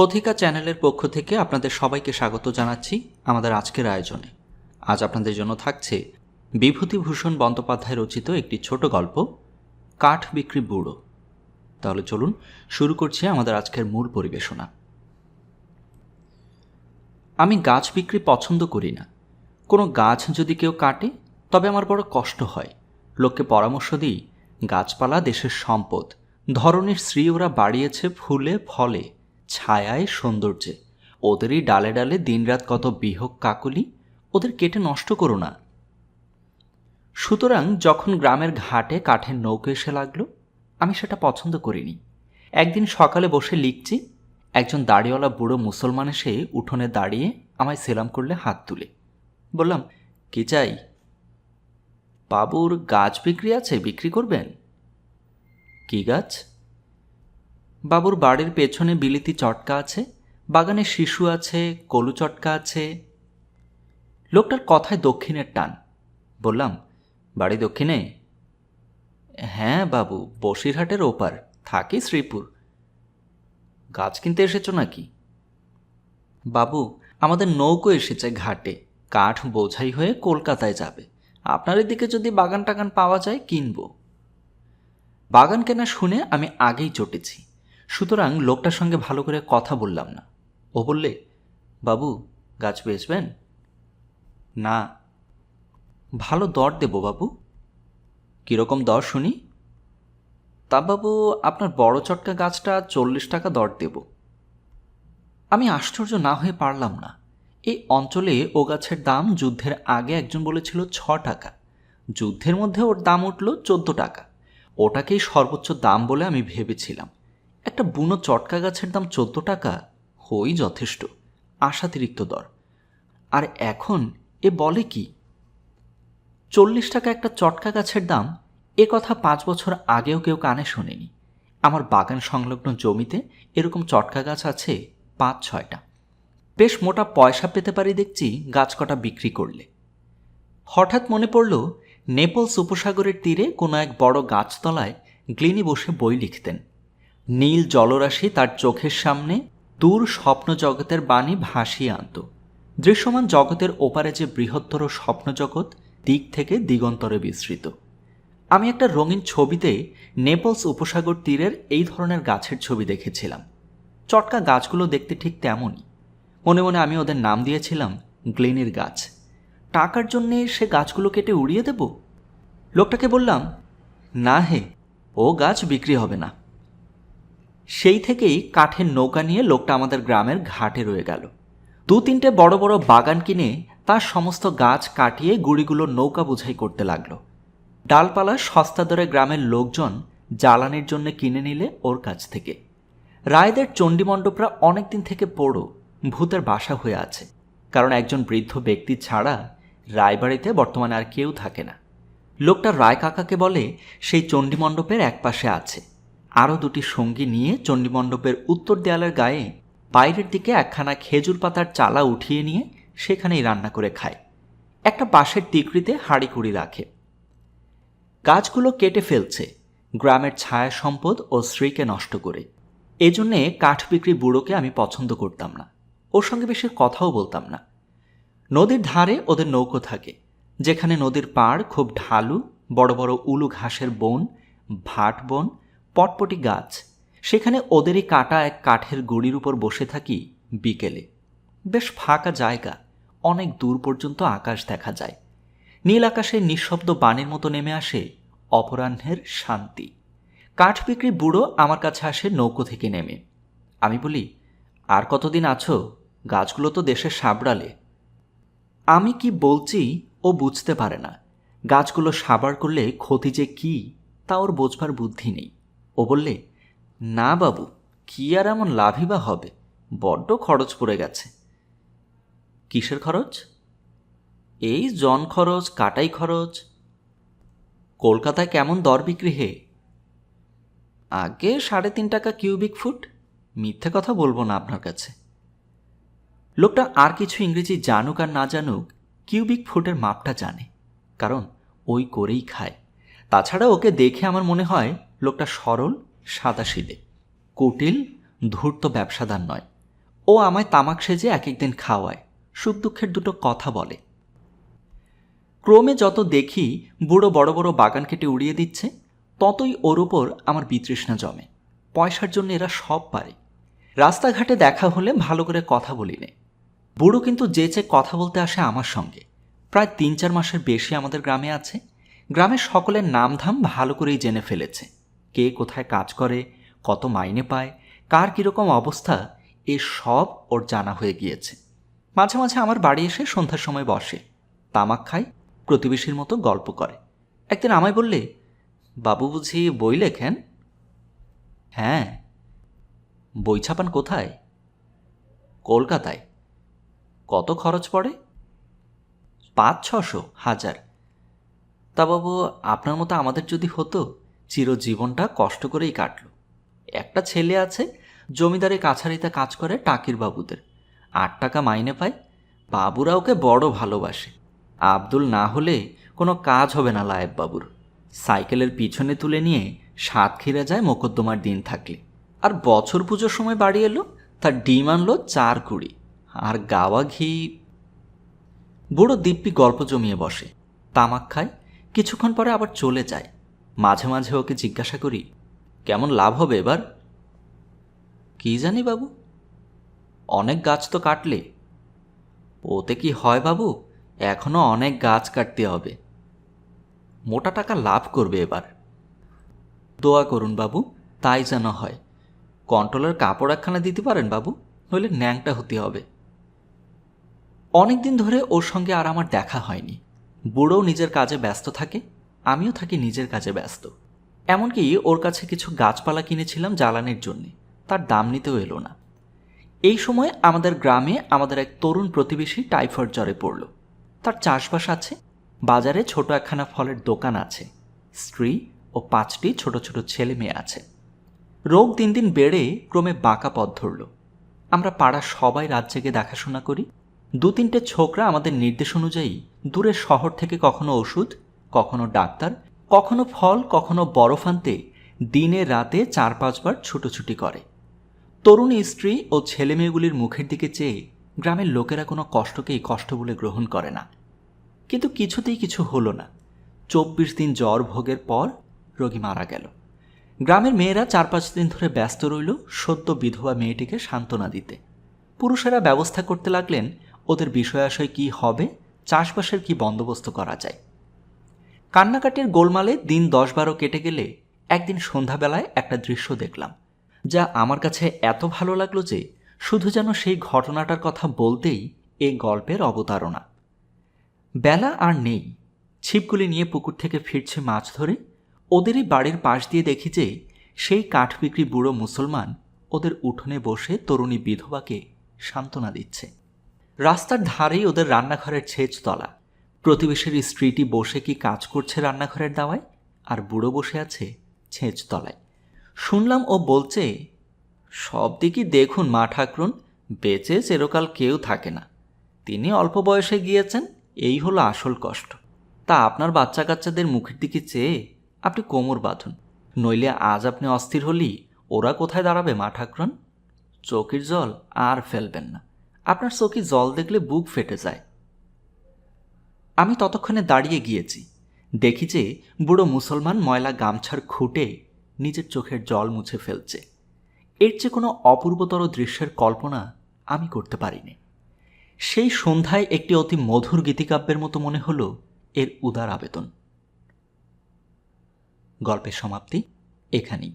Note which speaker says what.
Speaker 1: কথিকা চ্যানেলের পক্ষ থেকে আপনাদের সবাইকে স্বাগত জানাচ্ছি আমাদের আজকের আয়োজনে। আজ আপনাদের জন্য থাকছে বিভূতিভূষণ বন্দ্যোপাধ্যায় রচিত একটি ছোট গল্প, কাঠ বিক্রি বুড়ো। তাহলে চলুন শুরু করছি আমাদের আজকের মূল পরিবেশনা। আমি গাছ বিক্রি পছন্দ করি না। কোনো গাছ যদি কেউ কাটে, তবে আমার বড় কষ্ট হয়। লোককে পরামর্শ দিই, গাছপালা দেশের সম্পদ, ধরনের শ্রী ওরা বাড়িয়েছে ফুলে, ফলে। ছায়ায় সৌন্দর্যে। ওদেরই ডালে ডালে দিনরাত কত বিহক কাকলি, ওদের কেটে নষ্ট করো না। সুতরাং যখন গ্রামের ঘাটে কাঠের নৌকো এসে লাগল, আমি সেটা পছন্দ করিনি। একদিন সকালে বসে লিখছি, একজন দাড়িওয়ালা বুড়ো মুসলমান এসে উঠোনে দাঁড়িয়ে আমায় সেলাম করলে হাত তুলে। বললাম, কি চাই? বাবুর গাছ বিক্রি আছে, বিক্রি করবেন? কি গাছ? বাবুর বাড়ির পেছনে বিলিতি চটকা আছে, বাগানে শিশু আছে, কলু চটকা আছে। লোকটার কথায় দক্ষিণের টান। বললাম, বাড়ি দক্ষিণে? হ্যাঁ বাবু, বসিরহাটের ওপার, থাকি শ্রীপুর। গাছ কিনতে এসেছ নাকি? বাবু, আমাদের নৌকো এসেছে ঘাটে, কাঠ বোঝাই হয়ে কলকাতায় যাবে। আপনার এদিকে যদি বাগান টাগান পাওয়া যায়, কিনব। বাগান কেনা শুনে আমি আগেই চটেছি। সুতরাং লোকটার সঙ্গে ভালো করে কথা বললাম না। ও বললে, বাবু, গাছ বেচবেন না। ভালো দর দেব বাবু। কীরকম দর শুনি? তা বাবু, আপনার বড় চটকা গাছটা চল্লিশ টাকা দর দেব। আমি আশ্চর্য না হয়ে পারলাম না। এই অঞ্চলে ও গাছের দাম যুদ্ধের আগে একজন বলেছিল ছ টাকা। যুদ্ধের মধ্যে ওর দাম উঠল চোদ্দ টাকা। ওটাকেই সর্বোচ্চ দাম বলে আমি ভেবেছিলাম। একটা বুনো চটকা গাছের দাম চোদ্দ টাকা? হই যথেষ্ট। আশাতিরিক্ত দর। আর এখন এ বলে কি? চল্লিশ টাকা একটা চটকা গাছের দাম, এ কথা পাঁচ বছর আগেও কেউ কানে শোনেনি। আমার বাগান সংলগ্ন জমিতে এরকম চটকা গাছ আছে পাঁচ ছয়টা বেশ মোটা পয়সা পেতে পারি দেখছি গাছ কটা বিক্রি করলে। হঠাৎ মনে পড়ল, নেপলস উপসাগরের তীরে কোনো এক বড় গাছতলায় গ্লিনি বসে বই লিখতেন। নীল জলরাশি তার চোখের সামনে দূর স্বপ্ন জগতের বাণী ভাসিয়ে আনত। দৃশ্যমান জগতের ওপারে যে বৃহত্তর স্বপ্ন জগৎ দিক থেকে দিগন্তরে বিস্তৃত। আমি একটা রঙিন ছবিতে নেপলস উপসাগর তীরের এই ধরনের গাছের ছবি দেখেছিলাম। চটকা গাছগুলো দেখতে ঠিক তেমনই। মনে মনে আমি ওদের নাম দিয়েছিলাম, গ্লেনির গাছ। টাকার জন্যে সে গাছগুলো কেটে উড়িয়ে দেব? লোকটাকে বললাম, না হে, ও গাছ বিক্রি হবে না। সেই থেকেই কাঠের নৌকা নিয়ে লোকটা আমাদের গ্রামের ঘাটে রয়ে গেল। দু তিনটে বড় বড় বাগান কিনে তার সমস্ত গাছ কাটিয়ে গুড়িগুলো নৌকা বোঝাই করতে লাগল। ডালপালা সস্তা দরে গ্রামের লোকজন জ্বালানির জন্য কিনে নিলে ওর কাছ থেকে। রায়দের চণ্ডীমণ্ডপরা অনেকদিন থেকে পড়ো, ভূতের বাসা হয়ে আছে। কারণ একজন বৃদ্ধ ব্যক্তি ছাড়া রায়বাড়িতে বর্তমানে আর কেউ থাকে না। লোকটা রায় কাকাকে বলে সেই চণ্ডীমণ্ডপের একপাশে আছে। আরও দুটি সঙ্গী নিয়ে চণ্ডীমণ্ডপের উত্তর দেয়ালের গায়ে বাইরের দিকে একখানা খেজুর পাতার চালা উঠিয়ে নিয়ে সেখানেই রান্না করে খায়। একটা বাঁশের টিকরিতে হাঁড়ি কুড়ি রাখে। গাছগুলো কেটে ফেলছে, গ্রামের ছায়া সম্পদ ও স্ত্রীকে নষ্ট করে। এজন্যে কাঠ বিক্রি বুড়োকে আমি পছন্দ করতাম না। ওর সঙ্গে বেশি কথাও বলতাম না। নদীর ধারে ওদের নৌকো থাকে, যেখানে নদীর পাড় খুব ঢালু, বড় বড় উলু ঘাসের বন, ভাট বন পটপটি গাছ। সেখানে ওদেরই কাটা এক কাঠের গুড়ির উপর বসে থাকি বিকেলে। বেশ ফাঁকা জায়গা, অনেক দূর পর্যন্ত আকাশ দেখা যায়। নীল আকাশে নিঃশব্দ বাণীর মতো নেমে আসে অপরাহ্নের শান্তি। কাঠ বিক্রি বুড়ো আমার কাছে আসে নৌকো থেকে নেমে। আমি বলি, আর কতদিন আছো? গাছগুলো তো দেশে সাবড়ালে। আমি কি বলছি ও বুঝতে পারে না। গাছগুলো সাবার করলে ক্ষতি যে কি, তা ওর বোঝবার বুদ্ধি নেই। ও বললে, না বাবু, কি আর এমন লাভই বা হবে? বড্ড খরচ পড়ে গেছে। কিসের খরচ? এই জন খরচ, কাটাই খরচ। কলকাতায় কেমন দর বিক্রি হে? আগে সাড়ে তিন টাকা কিউবিক ফুট। মিথ্যে কথা বলব না আপনার কাছে। লোকটা আর কিছু ইংরেজি জানুক আর না জানুক, কিউবিক ফুটের মাপটা জানে, কারণ ওই করেই খায়। তাছাড়া ওকে দেখে আমার মনে হয় লোকটা সরল সাদা সাদাশিদে কুটিল, ধূর্ত ব্যবসাদার নয়। ও আমায় তামাক সেজে এক একদিন খাওয়ায়। সুখ দুঃখের দুটো কথা বলে। ক্রমে যত দেখি বুড়ো বড় বড় বাগান কেটে উড়িয়ে দিচ্ছে, ততই ওর ওপর আমার বিতৃষ্ণা জমে। পয়সার জন্য এরা সব পারে। রাস্তাঘাটে দেখা হলে ভালো করে কথা বলি নে। বুড়ো কিন্তু যে চেয়ে কথা বলতে আসে আমার সঙ্গে। প্রায় তিন চার মাসের বেশি আমাদের গ্রামে আছে। গ্রামের সকলের নামধাম ভালো করেই জেনে ফেলেছে। কে কোথায় কাজ করে, কত মাইনে পায়, কার কীরকম অবস্থা, এ সব ওর জানা হয়ে গিয়েছে। মাঝে মাঝে আমার বাড়ি এসে সন্ধ্যার সময় বসে, তামাক খায়, প্রতিবেশীর মতো গল্প করে। একদিন আমায় বললে, বাবু বুঝি বই লেখেন? হ্যাঁ। বই ছাপান কোথায়? কলকাতায়। কত খরচ পড়ে? পাঁচ, ছশো, হাজার। তা বাবু, আপনার মতো আমাদের যদি হতো চিরজীবনটা কষ্ট করেই কাটল। একটা ছেলে আছে, জমিদারি কাছারিতে কাজ করে টাকির বাবুদের আট টাকা মাইনে পায়, বাবুরা ওকে বড় ভালোবাসে। আব্দুল না হলে কোনো কাজ হবে না লায়েব বাবুর সাইকেলের পিছনে তুলে নিয়ে সাতক্ষীরা যায় মোকদ্দমার দিন থাকলে। আর বছর পুজোর সময় বাড়ি এলো, তার ডিম আনলো চার কুড়ি। আর গাওয়া ঘি। বুড়ো দিব্যি গল্প জমিয়ে বসে। তামাক খায়, কিছুক্ষণ পরে আবার চলে যায়। মাঝে মাঝে ওকে জিজ্ঞাসা করি, কেমন লাভ হবে এবার? কি জানি বাবু, অনেক গাছ তো কাটলে। ওতে কি হয় বাবু, এখনও অনেক গাছ কাটতে হবে। মোটা টাকা লাভ করবে এবার। দোয়া করুন বাবু, তাই যেন হয়। কন্ট্রোলের কাপড় একখানা দিতে পারেন বাবু, নইলে ন্যাংটা হতে হবে। অনেক দিন ধরে ওর সঙ্গে আর আমার দেখা হয়নি। বুড়ো নিজের কাজে ব্যস্ত থাকে। আমিও থাকি নিজের কাজে ব্যস্ত। এমনকি ওর কাছে কিছু গাছপালা কিনেছিলাম জ্বালানির জন্যে। তার দাম নিতেও এলো না। এই সময় আমাদের গ্রামে আমাদের এক তরুণ প্রতিবেশী টাইফয়েড জ্বরে পড়ল। তার চাষবাস আছে, বাজারে ছোট একখানা ফলের দোকান আছে। স্ত্রী ও পাঁচটি ছোট ছোট ছেলে মেয়ে আছে। রোগ দিন দিন বেড়ে ক্রমে বাঁকা পথ ধরল। আমরা পাড়ার সবাই রাত জেগে দেখাশোনা করি। দু তিনটে ছোকরা আমাদের নির্দেশ অনুযায়ী দূরের শহর থেকে কখনো ওষুধ কখনো ডাক্তার, কখনো ফল, কখনো বরফ আনতে দিনে রাতে চার পাঁচবার ছুটোছুটি করে। তরুণী স্ত্রী ও ছেলেমেয়েগুলির মুখের দিকে চেয়ে গ্রামের লোকেরা কোনো কষ্টকেই কষ্ট বলে গ্রহণ করে না। কিন্তু কিছুতেই কিছু হলো না। চব্বিশ দিন জ্বর ভোগের পর রোগী মারা গেল। গ্রামের মেয়েরা চার পাঁচ দিন ধরে ব্যস্ত রইল সদ্য বিধবা মেয়েটিকে সান্ত্বনা দিতে। পুরুষেরা ব্যবস্থা করতে লাগলেন, ওদের বিষয়াশয় কি হবে, চাষবাসের কি বন্দোবস্ত করা যায়। কান্নাকাটির গোলমালে দিন দশ বারো কেটে গেলে একদিন সন্ধ্যাবেলায় একটা দৃশ্য দেখলাম, যা আমার কাছে এত ভালো লাগল যে শুধু যেন সেই ঘটনাটার কথা বলতেই এই গল্পের অবতারণা। বেলা আর নেই। ছিপগুলি নিয়ে পুকুর থেকে ফিরছে মাছ ধরে। ওদেরই বাড়ির পাশ দিয়ে দেখি যে সেই কাঠ বিক্রি বুড়ো মুসলমান ওদের উঠোনে বসে তরুণী বিধবাকে সান্ত্বনা দিচ্ছে। রাস্তার ধারেই ওদের রান্নাঘরের ছেচ তলা প্রতিবেশীর স্ত্রীটি বসে কি কাজ করছে রান্নাঘরের দাওয়ায়? আর বুড়ো বসে আছে ছেঁচ তলায় শুনলাম ও বলছে, সব দিকই দেখুন মা ঠাকরুন, বেঁচে চিরকাল কেউ থাকে না। তিনি অল্প বয়সে গিয়েছেন, এই হলো আসল কষ্ট। তা আপনার বাচ্চা কাচ্চাদের মুখের দিকে চেয়ে আপনি কোমর বাঁধুন। নইলে আজ আপনি অস্থির হলি, ওরা কোথায় দাঁড়াবে মা ঠাকরুন? চোখের জল আর ফেলবেন না। আপনার চোখে জল দেখলে বুক ফেটে যায়। আমি ততক্ষণে দাঁড়িয়ে গিয়েছি। দেখি যে বুড়ো মুসলমান ময়লা গামছার খুঁটে নিজের চোখের জল মুছে ফেলছে। এর চেয়ে কোনো অপূর্বতর দৃশ্যের কল্পনা আমি করতে পারিনি। সেই সন্ধ্যায় একটি অতি মধুর গীতিকাব্যের মতো মনে হলো এর উদার আবেদন। গল্পের সমাপ্তি এখানেই।